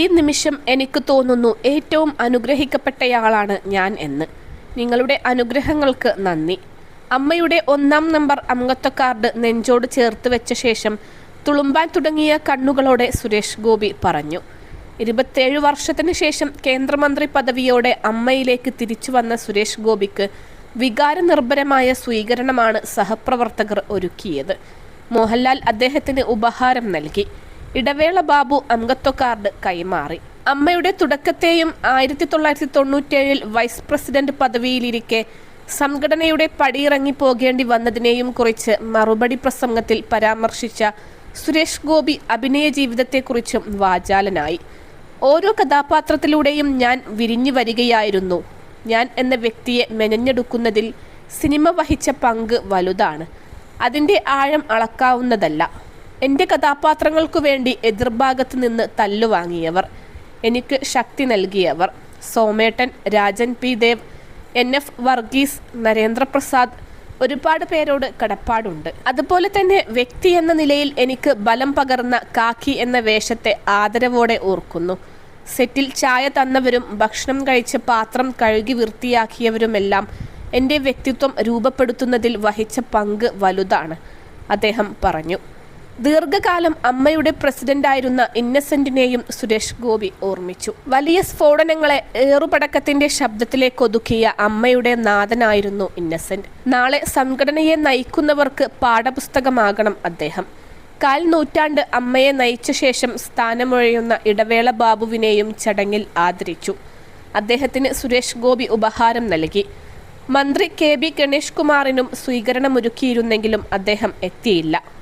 ഈ നിമിഷം എനിക്ക് തോന്നുന്നു ഏറ്റവും അനുഗ്രഹിക്കപ്പെട്ടയാളാണ് ഞാൻ എന്ന്. നിങ്ങളുടെ അനുഗ്രഹങ്ങൾക്ക് നന്ദി. അമ്മയുടെ ഒന്നാം നമ്പർ അംഗത്വ കാർഡ് നെഞ്ചോട് ചേർത്ത് വെച്ച ശേഷം തുളുമ്പാൻ തുടങ്ങിയ കണ്ണുകളോടെ സുരേഷ് ഗോപി പറഞ്ഞു. ഇരുപത്തേഴ് വർഷത്തിന് ശേഷം കേന്ദ്രമന്ത്രി പദവിയോടെ അമ്മയിലേക്ക് തിരിച്ചു വന്ന സുരേഷ് ഗോപിക്ക് വികാരനിർഭരമായ സ്വീകരണമാണ് സഹപ്രവർത്തകർ ഒരുക്കിയത്. മോഹൻലാൽ അദ്ദേഹത്തിന് ഉപഹാരം നൽകി. ഇടവേള ബാബു അംഗത്വ കാർഡ് കൈമാറി. അമ്മയുടെ തുടക്കത്തെയും ആയിരത്തി തൊള്ളായിരത്തി തൊണ്ണൂറ്റേഴിൽ വൈസ് പ്രസിഡന്റ് പദവിയിലിരിക്കെ സംഘടനയുടെ പടിയിറങ്ങി പോകേണ്ടി വന്നതിനെയും കുറിച്ച് മറുപടി പ്രസംഗത്തിൽ പരാമർശിച്ച സുരേഷ് ഗോപി അഭിനയ ജീവിതത്തെക്കുറിച്ചും വാചാലനായി. ഓരോ കഥാപാത്രത്തിലൂടെയും ഞാൻ വിരിഞ്ഞു വരികയായിരുന്നു. ഞാൻ എന്ന വ്യക്തിയെ മെനഞ്ഞെടുക്കുന്നതിൽ സിനിമ വഹിച്ച പങ്ക് വലുതാണ്. അതിന്റെ ആഴം അളക്കാവുന്നതല്ല. എന്റെ കഥാപാത്രങ്ങൾക്കു വേണ്ടി എതിർഭാഗത്ത് നിന്ന് തല്ലുവാങ്ങിയവർ എനിക്ക് ശക്തി നൽകിയവർ. സോമേട്ടൻ Rajan P. Dev N. F. Varghese Narendraprasad ഒരുപാട് പേരോട് കടപ്പാടുണ്ട്. അതുപോലെ തന്നെ വ്യക്തി എന്ന നിലയിൽ എനിക്ക് ബലം പകർന്ന കാക്കി എന്ന വേഷത്തെ ആദരവോടെ ഓർക്കുന്നു. സെറ്റിൽ ചായ തന്നവരും ഭക്ഷണം കഴിച്ച് പാത്രം കഴുകി വൃത്തിയാക്കിയവരുമെല്ലാം എന്റെ വ്യക്തിത്വം രൂപപ്പെടുത്തുന്നതിൽ വഹിച്ച പങ്ക് വലുതാണ് അദ്ദേഹം പറഞ്ഞു. ദീർഘകാലം അമ്മയുടെ പ്രസിഡന്റായിരുന്ന ഇന്നസെന്റിനെയും സുരേഷ് ഗോപി ഓർമ്മിച്ചു. വലിയ സ്ഫോടനങ്ങളെ ഏറുപടക്കത്തിന്റെ ശബ്ദത്തിലേക്ക് ഒതുക്കിയ അമ്മയുടെ നാഥനായിരുന്നു ഇന്നസെന്റ്. നാളെ സംഘടനയെ നയിക്കുന്നവർക്ക് പാഠപുസ്തകമാകണം അദ്ദേഹം. കാൽ നൂറ്റാണ്ട് അമ്മയെ നയിച്ച ശേഷം സ്ഥാനമൊഴിയുന്ന ഇടവേള ബാബുവിനെയും ചടങ്ങിൽ ആദരിച്ചു. അദ്ദേഹത്തിന് സുരേഷ് ഗോപി ഉപഹാരം നൽകി. മന്ത്രി കെ ബി ഗണേഷ് കുമാറിനും സ്വീകരണമൊരുക്കിയിരുന്നെങ്കിലും അദ്ദേഹം എത്തിയില്ല.